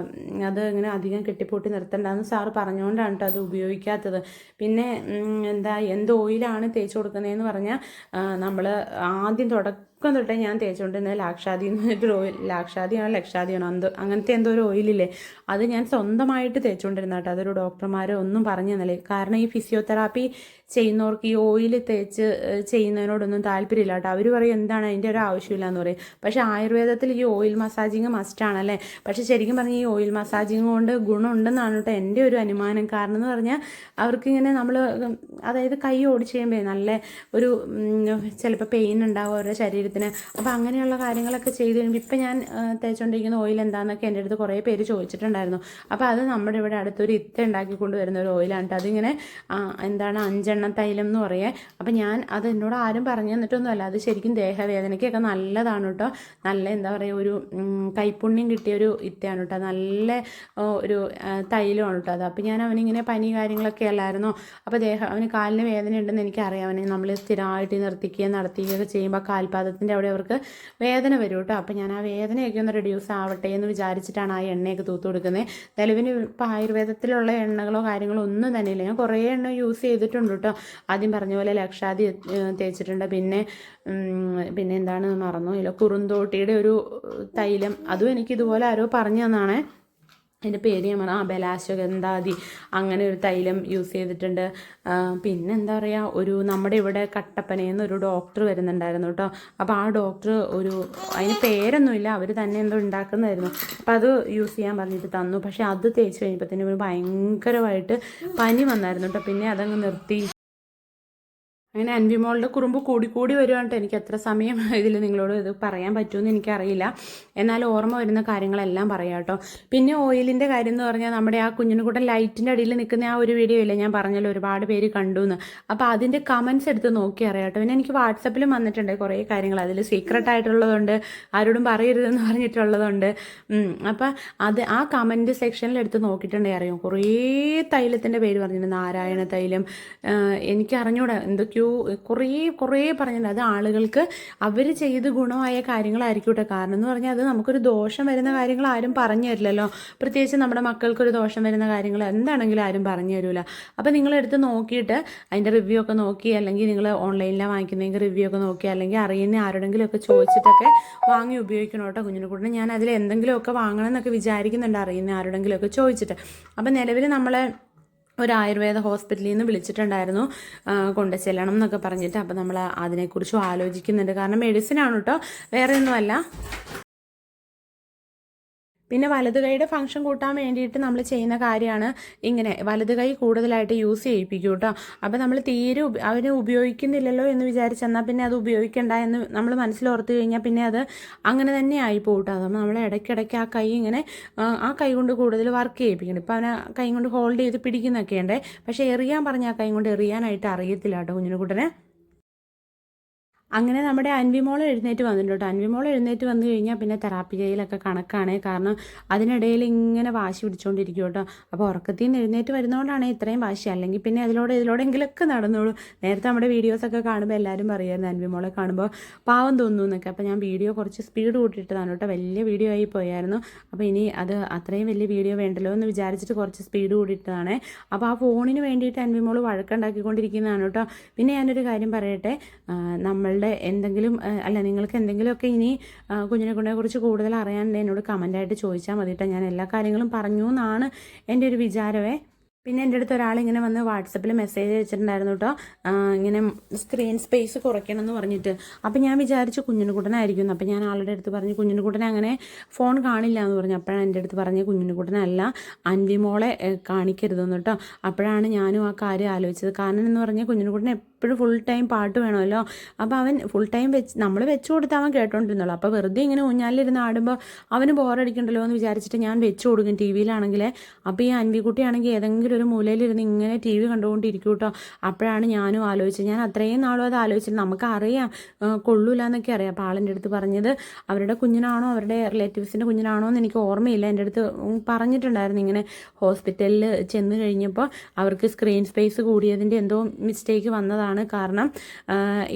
അത് ഇങ്ങനെ അധികം കെട്ടിപ്പൂട്ടി നിർത്തണ്ടെന്ന് സാറ് പറഞ്ഞുകൊണ്ടാണ് കേട്ടോ അത് ഉപയോഗിക്കാത്തത്. പിന്നെ എന്താ എന്ത് ഓയിലാണ് തേച്ച് കൊടുക്കുന്നതെന്ന് പറഞ്ഞാൽ നമ്മൾ ആദ്യം തുടക്കം തൊട്ടേ ഞാൻ തേച്ചുകൊണ്ടിരുന്നത് ലാക്ഷാദി എന്ന് പറഞ്ഞിട്ടൊരു ഓയിൽ ലാക്ഷാദിയാണോ ലക്ഷാദിയാണോ എന്തോ അങ്ങനത്തെ എന്തോ ഒരു ഓയിലില്ലേ അത് ഞാൻ സ്വന്തമായിട്ട് തേച്ചുകൊണ്ടിരുന്ന കേട്ടോ. അതൊരു ഡോക്ടർമാരോ ഒന്നും പറഞ്ഞു തന്നില്ലേ. കാരണം ഈ ഫിസിയോതെറാപ്പി ചെയ്യുന്നവർക്ക് ഈ ഓയിൽ തേച്ച് ചെയ്യുന്നതിനോടൊന്നും താല്പര്യമില്ല കേട്ടോ. അവർ പറയും എന്താണ് അതിന്റെ ഒരു ആവശ്യമില്ല എന്ന് പറയും. പക്ഷേ ആയുർവേദത്തിൽ ഈ ഓയിൽ മസാജിങ് മസ്റ്റാണല്ലേ പക്ഷേ ശരിക്കും പറഞ്ഞാൽ ഈ ഓയിൽ മസാജിങ് കൊണ്ട് ഗുണമുണ്ടെന്നാണ് കേട്ടോ എന്റെ ഒരു അനുമാനം. കാരണം എന്ന് പറഞ്ഞാൽ അവർക്കിങ്ങനെ നമ്മൾ അതായത് കൈ ഓടിച്ച് കഴിയുമ്പോൾ നല്ല ഒരു ചിലപ്പോൾ പെയിൻ ഉണ്ടാവും അവരുടെ ശരീരത്തിന് അപ്പോൾ അങ്ങനെയുള്ള കാര്യങ്ങളൊക്കെ ചെയ്ത് കഴിയുമ്പോൾ ഇപ്പം ഞാൻ തേച്ചുകൊണ്ടിരിക്കുന്ന ഓയിൽ എന്താണെന്നൊക്കെ എന്റെ അടുത്ത് കുറേ പേര് ചോദിച്ചിട്ടുണ്ടായിരുന്നു. അപ്പോൾ അത് നമ്മുടെ ഇവിടെ അടുത്തൊരു ഇത്ത ഉണ്ടാക്കി കൊണ്ടുവരുന്ന ഒരു ഓയിലാണ് കേട്ടോ അതിങ്ങനെ എന്താണ് അഞ്ചെണ്ണ തൈലം എന്ന് പറയേ. അപ്പോൾ ഞാൻ അത് എന്നോട് ആരും പറഞ്ഞു തന്നിട്ടൊന്നുമല്ല. അത് ശരിക്കും ദേഹവേദനയ്ക്കൊക്കെ നല്ലതാണ് കേട്ടോ നല്ല എന്താ പറയുക ഒരു കൈപ്പുണ്യം കിട്ടിയ ഒരു ഇത്തയാണ് കേട്ടോ നല്ല ഒരു തൈലമാണ് കേട്ടോ അത്. അപ്പോൾ ഞാൻ അവനിങ്ങനെ പനി കാര്യങ്ങളൊക്കെ അല്ലായിരുന്നോ. അപ്പോൾ ദേഹം അവന് കാലിന് വേദന ഉണ്ടെന്ന് എനിക്കറിയാം. അവനെ നമ്മൾ സ്ഥിരമായിട്ട് നിർത്തിക്കുകയും നടത്തിക്കുകയൊക്കെ ചെയ്യുമ്പോൾ കാൽപാദത്തിന്റെ അവിടെ അവർക്ക് വേദന വരും കേട്ടോ. അപ്പോൾ ഞാൻ ആ വേദനയൊക്കെ ഒന്ന് റെഡ്യൂസ് ആവട്ടെ എന്ന് വിചാരിച്ചിട്ടാണ് ആ എണ്ണയൊക്കെ തൂത്ത് കൊടുക്കുന്നത്. നിലവിന് ഇപ്പോൾ ആയുർവേദത്തിലുള്ള എണ്ണകളോ കാര്യങ്ങളോ ഒന്നും തന്നെ ഇല്ല. ഞാൻ കുറേ എണ്ണ യൂസ് ചെയ്തിട്ടുണ്ട് കേട്ടോ. ആദ്യം പറഞ്ഞ പോലെ ലക്ഷാദി തേച്ചിട്ടുണ്ട്. പിന്നെ പിന്നെ എന്താണ് മറന്നു. ഇല്ല കുറുന്തോട്ടിയുടെ ഒരു തൈലം. അതും എനിക്ക് ഇതുപോലെ ആരോ പറഞ്ഞു തന്നാണേ. അതിന്റെ പേര് ഞാൻ പറഞ്ഞു ആ ബലാശ്വഗന്ധാതി അങ്ങനെ ഒരു തൈലം യൂസ് ചെയ്തിട്ടുണ്ട്. പിന്നെ എന്താ പറയുക ഒരു നമ്മുടെ ഇവിടെ കട്ടപ്പനയിൽ ഒരു ഡോക്ടർ വരുന്നുണ്ടായിരുന്നു കേട്ടോ. അപ്പോൾ ആ ഡോക്ടർ ഒരു അതിന് പേരൊന്നുമില്ല അവർ തന്നെ എന്തോ ഉണ്ടാക്കുന്നതായിരുന്നു. അപ്പോൾ അത് യൂസ് ചെയ്യാൻ പറഞ്ഞിട്ട് തന്നു. പക്ഷേ അത് തേച്ച് ഒരു ഭയങ്കരമായിട്ട് പനി വന്നായിരുന്നു കേട്ടോ. പിന്നെ അതങ്ങ് നിർത്തി. അങ്ങനെ അൻവിമോളുടെ കുറുമ്പ് കൂടി വരുവാണ്ട് എനിക്ക് എത്ര സമയം *laughs* ഇതിൽ നിങ്ങളോട് ഇത് പറയാൻ പറ്റുമെന്ന് എനിക്കറിയില്ല. എന്നാൽ ഓർമ്മ വരുന്ന കാര്യങ്ങളെല്ലാം പറയാം കേട്ടോ പിന്നെ ഓയിലിന്റെ കാര്യം എന്ന് പറഞ്ഞാൽ നമ്മുടെ ആ കുഞ്ഞിനുകൂട്ടൻ ലൈറ്റിന്റെ അടിയിൽ നിൽക്കുന്ന ആ ഒരു വീഡിയോ ഇല്ല? ഞാൻ പറഞ്ഞല്ലോ ഒരുപാട് പേര് കണ്ടു എന്ന് അപ്പോൾ അതിന്റെ കമൻസ് എടുത്ത് നോക്കി അറിയാം കേട്ടോ പിന്നെ എനിക്ക് വാട്സപ്പിലും വന്നിട്ടുണ്ട് കുറേ കാര്യങ്ങൾ. അതിൽ സീക്രട്ട് ആയിട്ടുള്ളതുണ്ട്. ആരോടും പറയരുതെന്ന് പറഞ്ഞിട്ടുള്ളതുണ്ട്. അപ്പോൾ അത് ആ കമന്റ് സെക്ഷനിൽ എടുത്ത് നോക്കിയിട്ടുണ്ടെങ്കിൽ അറിയാം? കുറേ തൈലത്തിന്റെ പേര് പറഞ്ഞിട്ടുണ്ട്. നാരായണ തൈലം. എനിക്ക് അറിഞ്ഞൂടാ എന്തൊക്കെയോ കുറേ കുറേ പറഞ്ഞിട്ടുണ്ട് അത് ആളുകൾക്ക് അവർ ചെയ്ത് ഗുണമായ കാര്യങ്ങളായിരിക്കും കേട്ടോ കാരണം എന്ന് പറഞ്ഞാൽ അത് നമുക്കൊരു ദോഷം വരുന്ന കാര്യങ്ങൾ ആരും പറഞ്ഞു തരില്ലല്ലോ. പ്രത്യേകിച്ച് നമ്മുടെ മക്കൾക്കൊരു ദോഷം വരുന്ന കാര്യങ്ങൾ എന്താണെങ്കിലും ആരും പറഞ്ഞു തരില്ല അപ്പോൾ നിങ്ങളെടുത്ത് നോക്കിയിട്ട് അതിന്റെ റിവ്യൂ ഒക്കെ നോക്കി അല്ലെങ്കിൽ നിങ്ങൾ ഓൺലൈനിലാണ് വാങ്ങിക്കുന്നതെങ്കിൽ റിവ്യൂ ഒക്കെ നോക്കി അല്ലെങ്കിൽ അറിയുന്ന ആരോടെങ്കിലും ഒക്കെ ചോദിച്ചിട്ടൊക്കെ വാങ്ങി ഉപയോഗിക്കണം കേട്ടോ കുഞ്ഞിനെ ഞാൻ അതിൽ എന്തെങ്കിലുമൊക്കെ വാങ്ങണം എന്നൊക്കെ വിചാരിക്കുന്നുണ്ട് അറിയുന്ന ആരോടെങ്കിലും ഒക്കെ ചോദിച്ചിട്ട്. അപ്പം നിലവിൽ നമ്മളെ ഒരു ആയുർവേദ ഹോസ്പിറ്റലിൽ നിന്ന് വിളിച്ചിട്ടുണ്ടായിരുന്നു കൊണ്ട് ചെല്ലണം എന്നൊക്കെ പറഞ്ഞിട്ട്. അപ്പോൾ നമ്മൾ അതിനെക്കുറിച്ചും ആലോചിക്കുന്നുണ്ട്. കാരണം മെഡിസിൻ ആണ് കേട്ടോ വേറെ ഒന്നുമല്ല പിന്നെ വലതു കൈയുടെ ഫംഗ്ഷൻ കൂട്ടാൻ വേണ്ടിയിട്ട് നമ്മൾ ചെയ്യുന്ന കാര്യമാണ് ഇങ്ങനെ വലത് കൈ കൂടുതലായിട്ട് യൂസ് ചെയ്യിപ്പിക്കും കേട്ടോ അപ്പോൾ നമ്മൾ തീരെ അവന് ഉപയോഗിക്കുന്നില്ലല്ലോ എന്ന് വിചാരിച്ചെന്നാൽ പിന്നെ അത് ഉപയോഗിക്കണ്ട എന്ന് നമ്മൾ മനസ്സിലോർത്ത് കഴിഞ്ഞാൽ പിന്നെ അത് അങ്ങനെ തന്നെ ആയി പോകട്ടോ അതുകൊണ്ട് നമ്മൾ ഇടയ്ക്കിടയ്ക്ക് ആ കൈ ഇങ്ങനെ ആ കൈ കൊണ്ട് കൂടുതൽ വർക്ക് ചെയ്യിപ്പിക്കണം. ഇപ്പോൾ അവനെ കൈ കൊണ്ട് ഹോൾഡ് ചെയ്ത് പിടിക്കുന്നൊക്കെ ഉണ്ട്. പക്ഷേ എറിയാൻ പറഞ്ഞാൽ ആ കൈ കൊണ്ട് എറിയാനായിട്ട് അറിയത്തില്ല കേട്ടോ കുഞ്ഞിനെ അങ്ങനെ നമ്മുടെ അൻവിമോൾ എഴുന്നേറ്റ് വന്നിട്ടുണ്ട്. അൻവിമോൾ എഴുന്നേറ്റ് വന്നു കഴിഞ്ഞാൽ പിന്നെ തെറാപ്പി കണക്കാണ്. കാരണം അതിനിടയിൽ ഇങ്ങനെ വാശി പിടിച്ചുകൊണ്ടിരിക്കും കേട്ടോ. അപ്പോൾ ഉറക്കത്തിൽ നിന്ന് എഴുന്നേറ്റ് വരുന്നതുകൊണ്ടാണ് ഇത്രയും വാശി. അല്ലെങ്കിൽ പിന്നെ അതിലൂടെ ഇതിലൂടെങ്കിലൊക്കെ നടന്നോളൂ. നേരത്തെ നമ്മുടെ വീഡിയോസൊക്കെ കാണുമ്പോൾ എല്ലാവരും പറയുമായിരുന്നു അൻവിമോളെ കാണുമ്പോൾ പാവം തോന്നുന്നു എന്നൊക്കെ. അപ്പോൾ ഞാൻ വീഡിയോ കുറച്ച് സ്പീഡ് കൂട്ടിയിട്ടതാണ് കേട്ടോ. വലിയ വീഡിയോ ആയി പോയായിരുന്നു. അപ്പോൾ ഇനി അത് അത്രയും വലിയ വീഡിയോ വേണ്ടല്ലോ എന്ന് വിചാരിച്ചിട്ട് കുറച്ച് സ്പീഡ് കൂട്ടിയിട്ടതാണ് അപ്പോൾ ആ ഫോണിന് വേണ്ടിയിട്ട് അൻവിമോൾ വഴക്കുണ്ടാക്കിക്കൊണ്ടിരിക്കുന്നതാണ് കേട്ടോ. പിന്നെ ഞാനൊരു കാര്യം പറയട്ടെ. നമ്മളുടെ നിങ്ങളുടെ എന്തെങ്കിലും അല്ല നിങ്ങൾക്ക് എന്തെങ്കിലുമൊക്കെ ഇനി കുഞ്ഞിനെ കുഞ്ഞിനെ കുറിച്ച് കൂടുതൽ അറിയാനുണ്ട് എന്നോട് കമന്റായിട്ട് ചോദിച്ചാൽ മതി കേട്ടോ ഞാൻ എല്ലാ കാര്യങ്ങളും പറഞ്ഞു എന്നാണ് എന്റെ ഒരു വിചാരമേ പിന്നെ എന്റെ അടുത്ത് ഒരാൾ ഇങ്ങനെ വന്ന് വാട്സപ്പിൽ മെസ്സേജ് അയച്ചിട്ടുണ്ടായിരുന്നു കേട്ടോ ഇങ്ങനെ സ്ക്രീൻ സ്പേസ് കുറയ്ക്കണം എന്ന് പറഞ്ഞിട്ട്. അപ്പം ഞാൻ വിചാരിച്ചു കുഞ്ഞിനുകുട്ടനായിരിക്കും അപ്പം ഞാൻ ആളുടെ അടുത്ത് പറഞ്ഞു കുഞ്ഞിനുകുട്ടനെ അങ്ങനെ ഫോൺ കാണില്ല എന്ന് പറഞ്ഞു. അപ്പോഴാണ് എന്റെ അടുത്ത് പറഞ്ഞ് കുഞ്ഞിനുകുട്ടനല്ല അൻവിമോളെ കാണിക്കരുതെന്ന് കേട്ടോ അപ്പോഴാണ് ഞാനും ആ കാര്യം ആലോചിച്ചത്. കാരണം എന്ന് പറഞ്ഞാൽ കുഞ്ഞിനുകുട്ടൻ എപ്പോഴും ഫുൾ ടൈം പാട്ട് വേണമല്ലോ? അപ്പോൾ അവൻ ഫുൾ ടൈം വെച്ച് നമ്മൾ വെച്ച് കൊടുത്താൽ അവൻ കേട്ടോണ്ടിരുന്നുള്ളൂ അപ്പോൾ വെറുതെ ഇങ്ങനെ ഊഞ്ഞാലിരുന്ന് ആടുമ്പോൾ അവന് ബോറടിക്കണ്ടല്ലോ എന്ന് വിചാരിച്ചിട്ട് ഞാൻ വെച്ച് കൊടുക്കും ടി വിയിലാണെങ്കിൽ അപ്പോൾ ഈ അൻവിക്കുട്ടിയാണെങ്കിൽ ഏതെങ്കിലും ഒരു മൂലയിലിരുന്ന് ഇങ്ങനെ ടി വി കണ്ടുകൊണ്ടിരിക്കും കേട്ടോ. അപ്പോഴാണ് ഞാനും ആലോചിച്ചത്. ഞാൻ അത്രയും നാളും അത് ആലോചിച്ചിട്ട് നമുക്കറിയാം കൊള്ളൂല എന്നൊക്കെ അറിയാം. അപ്പോൾ ആളിന്റെ അടുത്ത് പറഞ്ഞത് അവരുടെ കുഞ്ഞിനാണോ അവരുടെ റിലേറ്റീവ്സിന്റെ കുഞ്ഞിനാണോ എന്ന് എനിക്ക് ഓർമ്മയില്ല. എന്റെ അടുത്ത് പറഞ്ഞിട്ടുണ്ടായിരുന്നു ഇങ്ങനെ ഹോസ്പിറ്റലിൽ ചെന്ന് കഴിഞ്ഞപ്പോൾ അവർക്ക് സ്ക്രീൻ സ്പേസ് കൂടിയതിന്റെ എന്തോ മിസ്റ്റേക്ക് വന്നതാണ്. ആണ്. കാരണം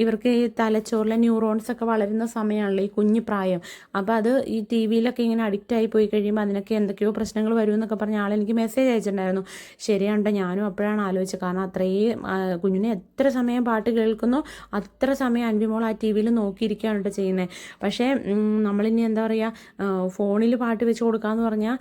ഇവർക്ക് ഈ തലച്ചോറിലെ ന്യൂറോൺസ് ഒക്കെ വളരുന്ന സമയമാണല്ലോ ഈ കുഞ്ഞു പ്രായം. അപ്പോൾ അത് ഈ ടി വിയിലൊക്കെ ഇങ്ങനെ അഡിക്റ്റ് ആയി പോയി കഴിയുമ്പോൾ അതിനൊക്കെ എന്തൊക്കെയോ പ്രശ്നങ്ങൾ വരുമെന്നൊക്കെ പറഞ്ഞ ആളെനിക്ക് മെസ്സേജ് അയച്ചിട്ടുണ്ടായിരുന്നു. ശരിയാണ്ടോ? ഞാനും അപ്പോഴാണ് ആലോചിച്ചത്. കാരണം അത്രയും കുഞ്ഞിനെ എത്ര സമയം പാട്ട് കേൾക്കുന്നു അത്ര സമയം അൻപിമോൾ ആ ടി വിയിൽ നോക്കിയിരിക്കുകയാണ് ചെയ്യുന്നത് പക്ഷേ നമ്മളിനി എന്താ പറയുക ഫോണിൽ പാട്ട് വെച്ച് കൊടുക്കാമെന്ന് പറഞ്ഞാൽ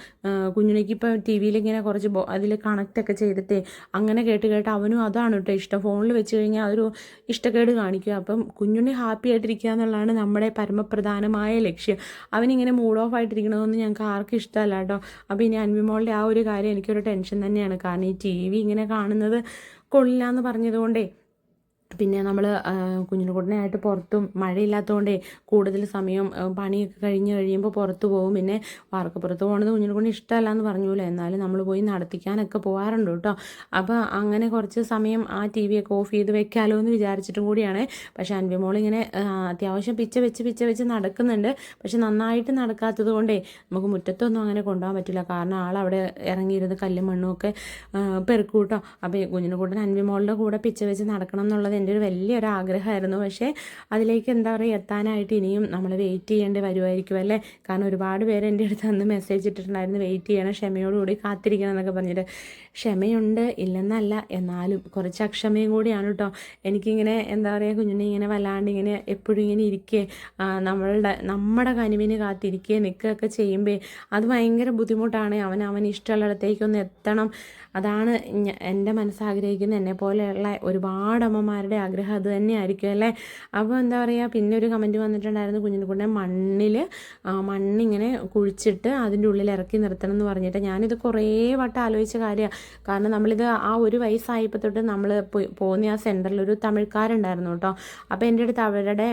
കുഞ്ഞിനേക്ക് ഇപ്പോൾ ടി വിയിൽ ഇങ്ങനെ കുറച്ച് അതിൽ കണക്റ്റ് ഒക്കെ ചെയ്തിട്ടേ അങ്ങനെ കേട്ട് കേട്ട് അവനും അതാണ് കേട്ടോ ഇഷ്ടം. ഫോണിൽ വെച്ച് കഴിഞ്ഞാൽ അതൊരു ഇഷ്ടക്കേട് കാണിക്കുക. അപ്പം കുഞ്ഞുണ്ണി ഹാപ്പി ആയിട്ടിരിക്കുക എന്നുള്ളതാണ് നമ്മുടെ പരമപ്രധാനമായ ലക്ഷ്യം. അവനിങ്ങനെ മൂഡ് ഓഫ് ആയിട്ടിരിക്കണമെന്ന് ഞങ്ങൾക്ക് ആർക്കും ഇഷ്ടമല്ല കേട്ടോ. അപ്പോൾ ഇനി അൻവിമോളുടെ ആ ഒരു കാര്യം എനിക്കൊരു ടെൻഷൻ തന്നെയാണ്. കാരണം ഈ ടി വി ഇങ്ങനെ കാണുന്നത് കൊള്ളില്ല എന്ന് പറഞ്ഞതുകൊണ്ടേ പിന്നെ നമ്മൾ കുഞ്ഞിനുകുട്ടനായിട്ട് പുറത്തും മഴയില്ലാത്തതുകൊണ്ടേ കൂടുതൽ സമയം പണിയൊക്കെ കഴിഞ്ഞ് കഴിയുമ്പോൾ പുറത്ത് പോകും. പിന്നെ വാർക്കപ്പുറത്ത് പോകുന്നത് കുഞ്ഞിനുകുട്ടിന് ഇഷ്ടമല്ല എന്ന് പറഞ്ഞൂല. എന്നാലും നമ്മൾ പോയി നടത്തിക്കാനൊക്കെ പോകാറുണ്ട് കേട്ടോ. അപ്പോൾ അങ്ങനെ കുറച്ച് സമയം ആ ടി വിയൊക്കെ ഓഫ് ചെയ്ത് വെക്കാലോ എന്ന് വിചാരിച്ചിട്ടും കൂടിയാണ്. പക്ഷേ അൻവിമോൾ ഇങ്ങനെ അത്യാവശ്യം പിച്ച വെച്ച് പിച്ച വെച്ച് നടക്കുന്നുണ്ട്. പക്ഷെ നന്നായിട്ട് നടക്കാത്തത് കൊണ്ടേ നമുക്ക് മുറ്റത്തൊന്നും അങ്ങനെ കൊണ്ടുപോകാൻ പറ്റില്ല. കാരണം ആളവിടെ ഇറങ്ങിയിരുന്ന് കല്ലും മണ്ണും ഒക്കെ പെറുക്കൂട്ടോ അപ്പോൾ കുഞ്ഞിനുകുട്ടൻ അൻവിമോളുടെ കൂടെ പിച്ച വെച്ച് നടക്കണം എന്നുള്ളത് എന്റെ ഒരു വലിയൊരു ആഗ്രഹമായിരുന്നു പക്ഷേ അതിലേക്ക് എന്താ പറയുക എത്താനായിട്ട് ഇനിയും നമ്മൾ വെയിറ്റ് ചെയ്യേണ്ടി വരുമായിരിക്കും അല്ലേ? കാരണം ഒരുപാട് പേര് എന്റെ അടുത്ത് അന്ന് മെസ്സേജ് ഇട്ടിട്ടുണ്ടായിരുന്നു വെയിറ്റ് ചെയ്യണം ക്ഷമയോടുകൂടി കാത്തിരിക്കണം എന്നൊക്കെ പറഞ്ഞിട്ട്. ക്ഷമയുണ്ട് ഇല്ലെന്നല്ല. എന്നാലും കുറച്ച് അക്ഷമയും കൂടിയാണ് കേട്ടോ എനിക്കിങ്ങനെ എന്താ പറയുക കുഞ്ഞിനെ ഇങ്ങനെ വല്ലാണ്ട് ഇങ്ങനെ എപ്പോഴും ഇങ്ങനെ ഇരിക്കേ നമ്മളുടെ നമ്മുടെ കനിവിന് കാത്തിരിക്കുക നിൽക്കുകയൊക്കെ ചെയ്യുമ്പോൾ അത് ഭയങ്കര ബുദ്ധിമുട്ടാണ്. അവൻ അവൻ ഇഷ്ടമുള്ളിടത്തേക്കൊന്ന് എത്തണം. അതാണ് എന്റെ മനസ്സാഗ്രഹിക്കുന്ന എന്നെ പോലെയുള്ള ഒരുപാട് അമ്മമാരുടെ ആഗ്രഹം. അത് തന്നെയായിരിക്കും അല്ലേ? അപ്പോൾ എന്താ പറയുക പിന്നെ ഒരു കമന്റ് വന്നിട്ടുണ്ടായിരുന്നു കുഞ്ഞിനെ മണ്ണിൽ മണ്ണിങ്ങനെ കുഴിച്ചിട്ട് അതിന്റെ ഉള്ളിൽ ഇറക്കി നിർത്തണം എന്ന് പറഞ്ഞിട്ട്. ഞാനിത് കുറേ വട്ടം ആലോചിച്ച കാര്യമാണ് കാരണം നമ്മളിത് ആ ഒരു വയസ്സായപ്പോൾ തൊട്ട് നമ്മൾ പോകുന്ന ആ സെന്ററിൽ ഒരു തമിഴ്ക്കാരുണ്ടായിരുന്നു കേട്ടോ അപ്പോൾ എന്റെ അടുത്ത് അവരുടെ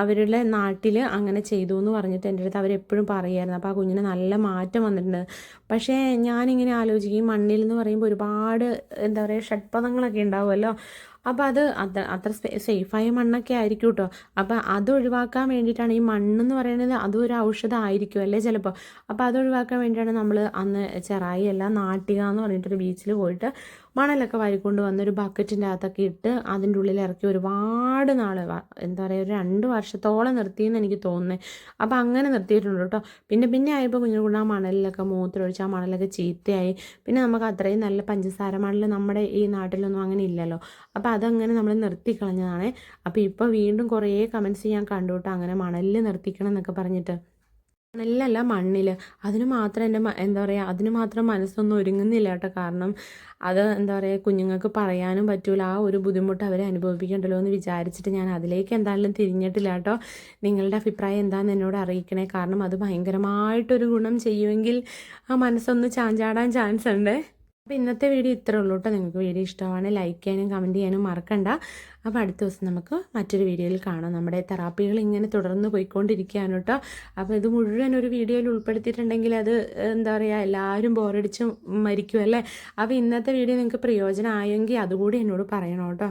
അവരുടെ നാട്ടിൽ അങ്ങനെ ചെയ്തു എന്ന് പറഞ്ഞിട്ട് എന്റെ അടുത്ത് അവരെപ്പോഴും പറയുമായിരുന്നു അപ്പോൾ ആ കുഞ്ഞിന് നല്ല മാറ്റം വന്നിട്ടുണ്ട്. പക്ഷേ ഞാനിങ്ങനെ ആലോചിക്കും മണ്ണിൽ എന്ന് പറയുമ്പോൾ ഒരുപാട് എന്താ പറയുക ഷഡ്പദങ്ങളൊക്കെ ഉണ്ടാവുമല്ലോ. അപ്പോൾ അത് അത്ര അത്ര സേഫായ മണ്ണൊക്കെ ആയിരിക്കും കേട്ടോ അപ്പോൾ അത് ഒഴിവാക്കാൻ വേണ്ടിയിട്ടാണ് ഈ മണ്ണെന്ന് പറയുന്നത് അതും ഒരു ഔഷധം ആയിരിക്കും അല്ലേ ചിലപ്പോൾ അപ്പോൾ അത് ഒഴിവാക്കാൻ വേണ്ടിയിട്ടാണ് നമ്മൾ അന്ന് ചെറായി അല്ല നാട്ടിക എന്ന് പറഞ്ഞിട്ടൊരു ബീച്ചിൽ പോയിട്ട് മണലൊക്കെ വാരിക്കൊണ്ട് വന്ന് ഒരു ബക്കറ്റിന്റെ അകത്തൊക്കെ ഇട്ട് അതിന്റെ ഉള്ളിൽ ഇറക്കി ഒരുപാട് നാൾ എന്താ പറയുക ഒരു രണ്ട് വർഷത്തോളം നിർത്തിയെന്ന് എനിക്ക് തോന്നുന്നത് അപ്പോൾ അങ്ങനെ നിർത്തിയിട്ടുണ്ട് കേട്ടോ. പിന്നെ പിന്നെ ആയപ്പോൾ കുഞ്ഞു കൂടെ ആ മണലിലൊക്കെ മൂത്രമൊഴിച്ച് ആ മണലൊക്കെ ചീത്തയായി. പിന്നെ നമുക്ക് അത്രയും നല്ല പഞ്ചസാര മണൽ നമ്മുടെ ഈ നാട്ടിലൊന്നും അങ്ങനെ ഇല്ലല്ലോ. അപ്പോൾ അതങ്ങനെ നമ്മൾ നിർത്തിക്കളഞ്ഞതാണ് അപ്പോൾ ഇപ്പോൾ വീണ്ടും കുറേ കമൻസ് ഞാൻ കണ്ടു കേട്ടോ അങ്ങനെ മണലിൽ നിർത്തിക്കണം എന്നൊക്കെ പറഞ്ഞിട്ട്. മണലിലല്ല മണ്ണിൽ അതിന് മാത്രം എന്റെ എന്താ പറയുക അതിന് മാത്രം മനസ്സൊന്നും ഒരുങ്ങുന്നില്ല കേട്ടോ. കാരണം അത് എന്താ പറയുക കുഞ്ഞുങ്ങൾക്ക് പറയാനും പറ്റൂല. ആ ഒരു ബുദ്ധിമുട്ട് അവരെ അനുഭവിപ്പിക്കണ്ടല്ലോ എന്ന് വിചാരിച്ചിട്ട് ഞാൻ അതിലേക്ക് എന്തായാലും തിരിഞ്ഞിട്ടില്ല കേട്ടോ. നിങ്ങളുടെ അഭിപ്രായം എന്താണെന്ന് എന്നോട് അറിയിക്കണേ. കാരണം അത് ഭയങ്കരമായിട്ടൊരു ഗുണം ചെയ്യുമെങ്കിൽ ആ മനസ്സൊന്ന് ചാഞ്ചാടാൻ ചാൻസ് ഉണ്ട്. അപ്പോൾ ഇന്നത്തെ വീഡിയോ ഇത്രേ ഉള്ളൂ കേട്ടോ. നിങ്ങൾക്ക് വീഡിയോ ഇഷ്ടമാണ് ലൈക്ക് ചെയ്യാനും കമന്റ് ചെയ്യാനും മറക്കണ്ട. അപ്പോൾ അടുത്ത ദിവസം നമുക്ക് മറ്റൊരു വീഡിയോയിൽ കാണാം. നമ്മുടെ തെറാപ്പികൾ ഇങ്ങനെ തുടർന്ന് പോയിക്കൊണ്ടിരിക്കുകയാണ് കേട്ടോ. അപ്പോൾ ഇത് മുഴുവൻ ഒരു വീഡിയോയിൽ ഉൾപ്പെടുത്തിയിട്ടുണ്ടെങ്കിൽ അത് എന്താ പറയുക എല്ലാവരും ബോറടിച്ച് മരിക്കും അല്ലേ? അപ്പോൾ ഇന്നത്തെ വീഡിയോ നിങ്ങൾക്ക് പ്രയോജനമായെങ്കിൽ അതുകൂടി എന്നോട് പറയണം കേട്ടോ.